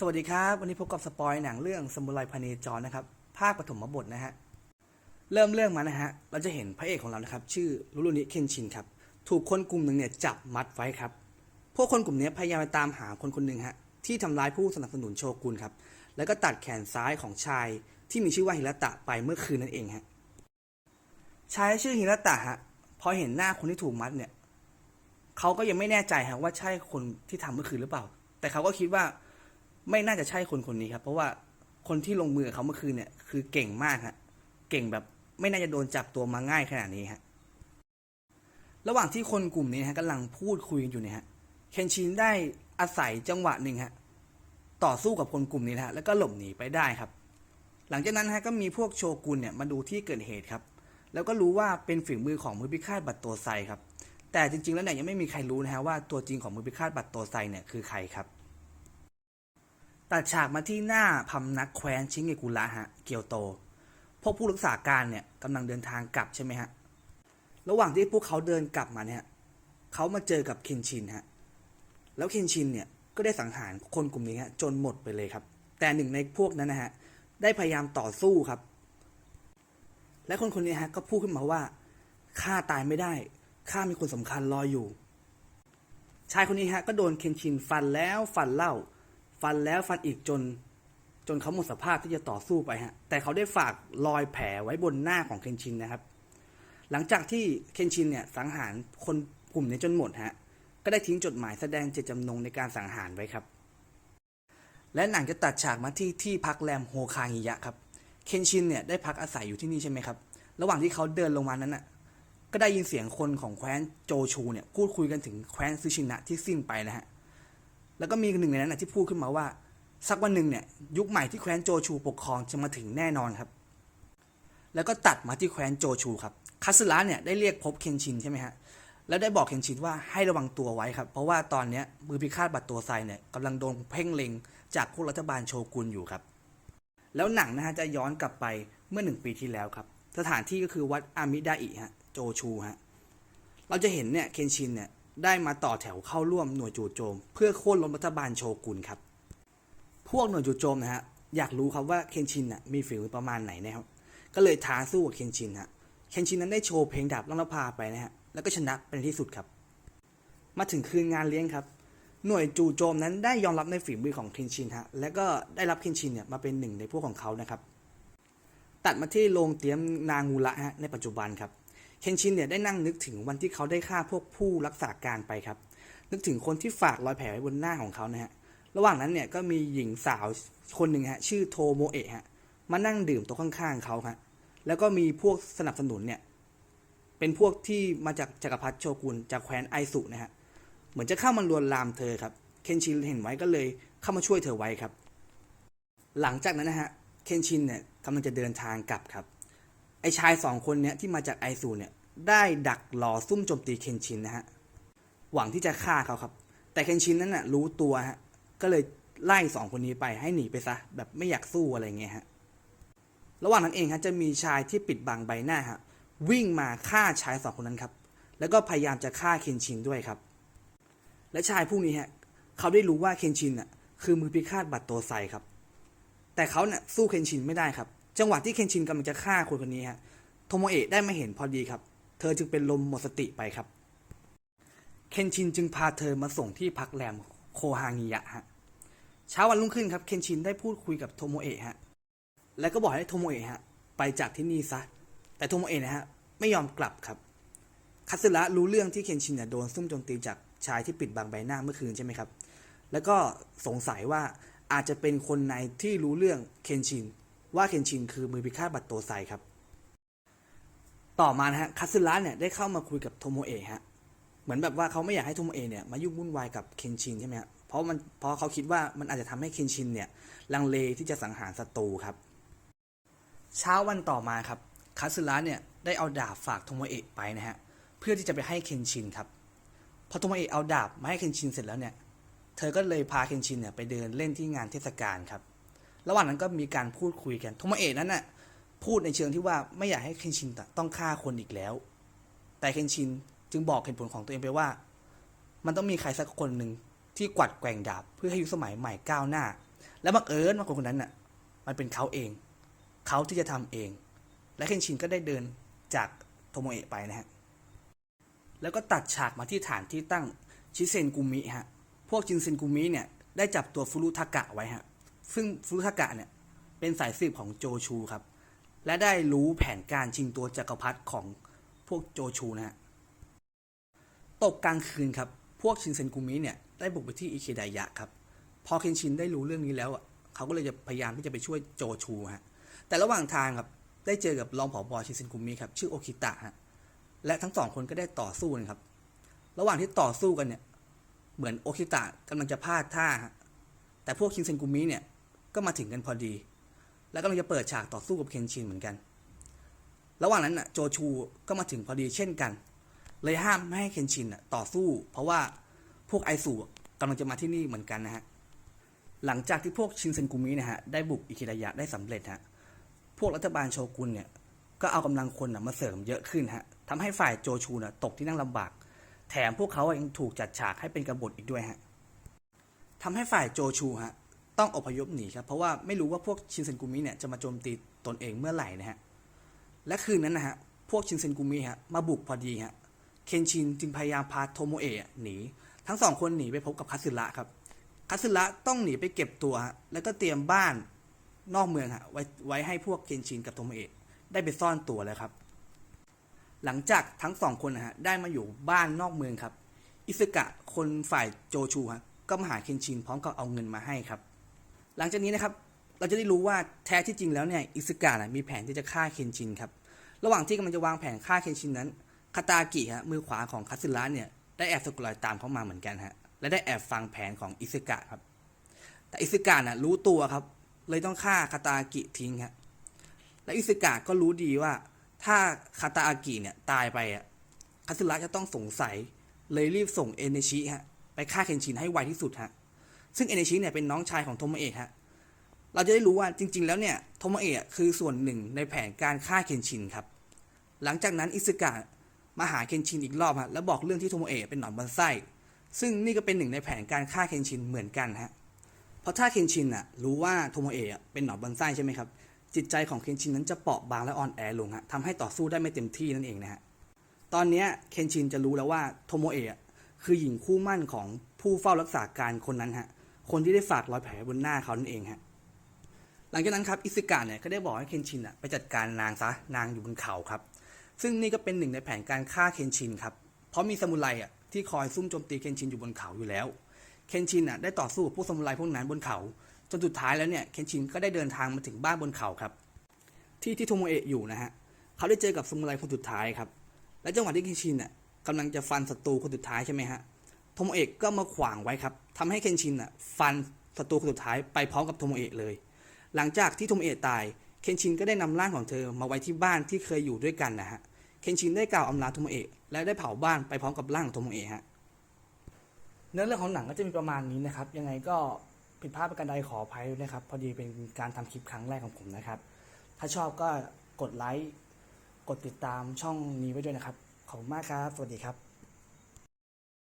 สวัสดีครับ วันนี้พบกับสปอยหนังเรื่องสมุไรพเนจรนะครับ ภาคปฐมบทนะฮะ เริ่มเรื่องมานะฮะ เราจะเห็นพระเอกของเรานะครับ ชื่อรุรุนิเคนชินครับ ถูกคนกลุ่มหนึ่งเนี่ยจับมัดไว้ครับ พวกคนกลุ่มนี้พยายามไปตามหาคนคนหนึ่งฮะ ที่ทำร้ายผู้สนับสนุนโชกุนครับ แล้วก็ตัดแขนซ้ายของชายที่มีชื่อว่าฮิรตะไปเมื่อคืนนั่นเองฮะ ชายชื่อฮิรตะฮะ พอเห็นหน้าคนที่ถูกมัดเนี่ย เขาก็ยังไม่แน่ใจฮะว่าใช่คนที่ทำเมื่อคืนหรือเปล่า แต่เขาก็คิดว่า ไม่น่าจะใช่คนคนนี้ครับ เพราะว่าคนที่ลงมือกับเขาเมื่อคืนเนี่ยคือเก่งมากฮะเก่งแบบไม่น่าจะโดนจับตัวมาง่ายขนาดนี้ฮะระหว่างที่คนกลุ่มนี้ฮะกำลังพูดคุยกันอยู่เนี่ยฮะเคนชินได้อาศัยจังหวะหนึ่งฮะต่อสู้กับคนกลุ่มนี้นะฮะแล้วก็หลบหนีไปได้ครับ หลังจากนั้นฮะก็มีพวกโชกุนเนี่ยมาดูที่เกิดเหตุครับ แล้วก็รู้ว่าเป็นฝีมือของมือพิฆาตบัตโตไซครับ แต่จริงๆแล้วเนี่ยยังไม่มีใครรู้นะฮะว่าตัวจริงของมือพิฆาตบัตโตไซเนี่ยคือใครครับ ตัดฉากมาที่หน้าพำนักแคว้นชิงเงกุระฮะเกียวโต พวกผู้รักษาการเนี่ยกำลังเดินทางกลับใช่ไหมฮะ ระหว่างที่พวกเขาเดินกลับมาเนี่ยเขามาเจอกับเคนชินฮะ แล้วเคนชินเนี่ยก็ได้สังหารคนกลุ่มนี้ฮะจนหมดไปเลยครับ แต่หนึ่งในพวกนั้นนะฮะได้พยายามต่อสู้ครับ และคนคนนี้ฮะก็พูดขึ้นมาว่าข้าตายไม่ได้ข้ามีคนสำคัญรออยู่ ชายคนนี้ฮะก็โดนเคนชินฟันแล้วฟันเล่า ฟันแล้วฟันอีกจน จนเขาหมดสภาพที่จะต่อสู้ไปฮะแต่เขาได้ฝากรอยแผลไว้บนหน้าของเคนชินนะครับ หลังจากที่เคนชินเนี่ยสังหารคนกลุ่มนี้จนหมดฮะก็ได้ทิ้งจดหมายแสดงเจตจำนงในการสังหารไว้ครับ และหนังจะตัดฉากมาที่ที่พักแรมโฮคางิยะครับเคนชินเนี่ยได้พักอาศัยอยู่ที่นี่ใช่ไหมครับระหว่างที่เขาเดินลงมานั้นน่ะก็ได้ยินเสียงคนของแคว้นโจชูเนี่ยพูดคุยกันถึงแคว้นซูชินะที่สิ้นไปนะฮะ แล้วก็มีหนึ่งในนั้นนะที่พูดขึ้นมาว่า สักวันหนึ่งเนี่ยยุคใหม่ที่แคว้นโจชูปกครองจะมาถึงแน่นอนครับ แล้วก็ตัดมาที่แคว้นโจชูครับคาสึระเนี่ยได้เรียกพบเคนชินใช่ไหมฮะแล้วได้บอกเคนชินว่าให้ระวังตัวไว้ครับ เพราะว่าตอนนี้มือพิฆาตบัตรตัวไซเนี่ยกำลังโดนเพ่งเล็งจากพวกรัฐบาลโชกุนอยู่ครับ แล้วหนังนะฮะจะย้อนกลับไปเมื่อหนึ่งปีที่แล้วครับ สถานที่ก็คือวัดอามิดาอิฮะโจชูฮะเราจะเห็นเนี่ยเคนชินเนี่ย ได้มาต่อแถวเข้าร่วมหน่วยจู่โจม เพื่อโค่นล้มรัฐบาลโชกุนครับ พวกหน่วยจู่โจมนะฮะอยากรู้ครับว่าเคนชินน่ะมีฝีมือประมาณไหนนะครับ ก็เลยท้าสู้กับเคนชินฮะเคนชินนั้นได้โชว์เพลงดาบลังนภาไปนะฮะแล้วก็ชนะเป็นที่สุดครับ มาถึงคืนงานเลี้ยงครับ หน่วยจู่โจมนั้นได้ยอมรับในฝีมือของเคนชินฮะและก็ได้รับเคนชินเนี่ยมาเป็นหนึ่งในพวกของเขานะครับ ตัดมาที่โรงเตรียมนางูระฮะในปัจจุบันครับ เคนชินเนี่ยได้นั่งนึกถึงวันที่เขาได้ฆ่าพวกผู้รักษาการไปครับ นึกถึงคนที่ฝากรอยแผลไว้บนหน้าของเขานะฮะ ระหว่างนั้นเนี่ยก็มีหญิงสาวคนหนึ่งฮะชื่อโทโมเอะฮะมานั่งดื่มโต๊ะข้างๆเขาฮะ แล้วก็มีพวกสนับสนุนเนี่ยเป็นพวกที่มาจากจักรพรรดิโชกุนจากแคว้นไอสุนะฮะ เหมือนจะเข้ามาลวนลามเธอครับ เคนชินเห็นไว้ก็เลยเข้ามาช่วยเธอไว้ครับ หลังจากนั้นนะฮะ เคนชินเนี่ยกำลังจะเดินทางกลับครับ ไอชายสองคนเนี่ยที่มาจากไอซูเนี่ยได้ดักรอซุ่มโจมตีเคนชินนะฮะหวังที่จะฆ่าเขาครับ แต่เคนชินนั้นน่ะรู้ตัวฮะก็เลยไล่สองคนนี้ไปให้หนีไปซะแบบไม่อยากสู้อะไรเงี้ยฮะระหว่างนั้นเองฮะจะมีชายที่ปิดบังใบหน้าฮะวิ่งมาฆ่าชายสองคนนั้นครับ แล้วก็พยายามจะฆ่าเคนชินด้วยครับ และชายผู้นี้ฮะเขาได้รู้ว่าเคนชินน่ะคือมือพิฆาตบัตรโตไซครับ แต่เขาเนี่ยสู้เคนชินไม่ได้ครับ จังหวะที่เคนชินกำลังจะฆ่าคนคนนี้ฮะโทโมเอะได้มาเห็นพอดีครับ เธอจึงเป็นลมหมดสติไปครับ เคนชินจึงพาเธอมาส่งที่พักแรมโคฮางิยะฮะเช้าวันรุ่งขึ้นครับเคนชินได้พูดคุยกับโทโมเอะฮะแล้วก็บอกให้โทโมเอะฮะไปจากที่นี่ซะ แต่โทโมเอะนะฮะไม่ยอมกลับครับคาสึระรู้เรื่องที่เคนชินเนี่ยโดนซุ่มโจมตีจากชายที่ปิดบังใบหน้าเมื่อคืนใช่ไหมครับ แล้วก็สงสัยว่าอาจจะเป็นคนในที่รู้เรื่องเคนชิน ว่าเคนชินคือมือพิฆาตบัตรโตไซครับ ต่อมานะฮะคาสึระเนี่ยได้เข้ามาคุยกับโทโมเอะฮะเหมือนแบบว่าเขาไม่อยากให้โทโมเอะเนี่ยมายุ่งวุ่นวายกับเคนชินใช่ไหมฮะเพราะมันเพราะเขาคิดว่ามันอาจจะทำให้เคนชินเนี่ยลังเลที่จะสังหารศัตรูครับ เช้าวันต่อมาครับคาสึระเนี่ยได้เอาดาบฝากโทโมเอะไปนะฮะเพื่อที่จะไปให้เคนชินครับพอโทโมเอะเอาดาบมาให้เคนชินเสร็จแล้วเนี่ยเธอก็เลยพาเคนชินเนี่ยไปเดินเล่นที่งานเทศกาลครับ ระหว่างนั้นก็มีการพูดคุยกันโทโมเอะนั้นน่ะพูดในเชิงที่ว่าไม่อยากให้เคนชินต้องฆ่าคนอีกแล้ว แต่เคนชินจึงบอกเหตุผลของตัวเองไปว่า มันต้องมีใครสักคนหนึ่งที่กวัดแกว่งดาบเพื่อให้ยุคสมัยใหม่ก้าวหน้า และบังเอิญว่าคนคนนั้นน่ะมันเป็นเขาเอง เขาที่จะทำเอง และเคนชินก็ได้เดินจากโทโมเอะไปนะฮะแล้วก็ตัดฉากมาที่ฐานที่ตั้งชิเซนกุมิฮะพวกจินเซนกุมิเนี่ยได้จับตัวฟุรุทากะไว้ฮะ ซึ่งฟุรุทากะเนี่ยเป็นสายสืบของโจชูครับ และได้รู้แผนการชิงตัวจักรพรรดิของพวกโจชูนะฮะตกกลางคืนครับ พวกชินเซนกุมิเนี่ยได้บุกไปที่อิเคไดายะครับ พอเคนชินได้รู้เรื่องนี้แล้วอะเขาก็เลยจะพยายามที่จะไปช่วยโจชูฮะ แต่ระหว่างทางครับได้เจอกับรองผอบอชินเซนกุมิครับชื่อโอคิตะฮะ และทั้งสองคนก็ได้ต่อสู้กันครับ ระหว่างที่ต่อสู้กันเนี่ย เหมือนโอคิตะกำลังจะพลาดท่า แต่พวกชินเซนกุมิเนี่ย ก็มาถึงกันพอดี แล้วกำลังจะเปิดฉากต่อสู้กับเคนชินเหมือนกัน ระหว่างนั้นน่ะโจชูก็มาถึงพอดีเช่นกัน เลยห้ามไม่ให้เคนชินต่อสู้ เพราะว่าพวกไอซูกำลังจะมาที่นี่เหมือนกันนะฮะหลังจากที่พวกชินเซนกุมินะฮะได้บุกอิคิรายะได้สำเร็จฮะพวกรัฐบาลโชกุนเนี่ยก็เอากำลังคนนะมาเสริมเยอะขึ้นฮะทำให้ฝ่ายโจชูน่ะตกที่นั่งลำบาก แถมพวกเขายังถูกจัดฉากให้เป็นกบฏอีกด้วยฮะทำให้ฝ่ายโจชูฮะ ต้องอพยพหนีครับ เพราะว่าไม่รู้ว่าพวกชินเซนกุมิเนี่ยจะมาโจมตีตนเองเมื่อไหร่นะฮะ และคืนนั้นนะฮะ พวกชินเซนกุมิฮะมาบุกพอดีฮะ เคนชินจึงพยายามพาโทโมเอะหนี ทั้งสองคนหนีไปพบกับคัตสึระครับ คัตสึระต้องหนีไปเก็บตัวฮะ แล้วก็เตรียมบ้านนอกเมืองฮะไว้ไว้ให้พวกเคนชินกับโทโมเอะได้ไปซ่อนตัวแล้วครับ หลังจากทั้งสองคนนะฮะได้มาอยู่บ้านนอกเมืองครับ อิซึกะคนฝ่ายโจชูฮะก็มาหาเคนชินพร้อมกับเอาเงินมาให้ครับ หลังจากนี้นะครับเราจะได้รู้ว่าแท้ที่จริงแล้วเนี่ยอิซึกะนะมีแผนที่จะฆ่าเคนชินครับระหว่างที่กำลังจะวางแผนฆ่าเคนชินนั้นคาตากิฮะมือขวาของคัตสึระเนี่ยได้แอบสะกดรอยตามเข้ามาเหมือนกันฮะและได้แอบฟังแผนของอิซึกะครับ แต่อิซึกะน่ะรู้ตัวครับ เลยต้องฆ่าคาตากิทิ้งฮะและอิซึกะก็รู้ดีว่าถ้าคาตาอากิเนี่ยตายไปอะคัตสึระจะต้องสงสัยเลยรีบส่งเอเนชิฮะไปฆ่าเคนชินให้ไวที่สุดฮะ ซึ่งเอเนชิเนี่ยเป็นน้องชายของโทโมเอะฮะเราจะได้รู้ว่าจริง ๆ แล้วเนี่ยโทโมเอะคือส่วนหนึ่งในแผนการฆ่าเคนชินครับ หลังจากนั้นอิซึกะมาหาเคนชินอีกรอบฮะแล้วบอกเรื่องที่โทโมเอะเป็นหนอนบอนไส้ซึ่งนี่ก็เป็นหนึ่งในแผนการฆ่าเคนชินเหมือนกันฮะเพราะถ้าเคนชินอะรู้ว่าโทโมเอะเป็นหนอนบอนไส้ใช่ไหมครับจิตใจของเคนชินนั้นจะเปราะบางและอ่อนแอลงฮะทำให้ต่อสู้ได้ไม่เต็มที่นั่นเองนะฮะตอนนี้เคนชินจะรู้แล้วว่าโทโมเอะคือหญิงคู่มั่นของผู้เฝ้ารักษาการคนนั้นฮะ คนที่ได้ฝากรอยแผลบนหน้าเขานั่นเองฮะหลังจากนั้นครับอิซึกะเนี่ยก็ได้บอกให้เคนชินอะไปจัดการนางซะนางอยู่บนเขาครับ ซึ่งนี่ก็เป็นหนึ่งในแผนการฆ่าเคนชินครับเพราะมีซามูไรอะที่คอยซุ่มโจมตีเคนชินอยู่บนเขาอยู่แล้ว เคนชินอะได้ต่อสู้กับพวกซามูไรพวกนั้นบนเขาจนสุดท้ายแล้วเนี่ยเคนชินก็ได้เดินทางมาถึงบ้านบนเขาครับ ที่ที่โทโมเอะอยู่นะฮะเขาได้เจอกับซามูไรคนสุดท้ายครับและจังหวะที่เคนชินอะกำลังจะฟันศัตรูคนสุดท้ายใช่ไหมฮะ โทโมเอะก็มาขวางไว้ครับทำให้เคนชินอะฟันศัตรูคนสุดท้ายไปพร้อมกับโทโมเอะเลย หลังจากที่โทโมเอะตาย เคนชินก็ได้นำร่างของเธอมาไว้ที่บ้านที่เคยอยู่ด้วยกันนะฮะ เคนชินได้กล่าวอำลาโทโมเอะและได้เผาบ้านไปพร้อมกับร่างของโทโมเอะฮะ เนื้อเรื่องของหนังก็จะมีประมาณนี้นะครับ ยังไงก็ผิดพลาดประการใดขออภัยด้วยนะครับ พอดีเป็นการทำคลิปครั้งแรกของผมนะครับ ถ้าชอบก็กดไลค์ กดติดตามช่องนี้ไว้ด้วยนะครับ ขอบคุณมากครับ สวัสดีครับ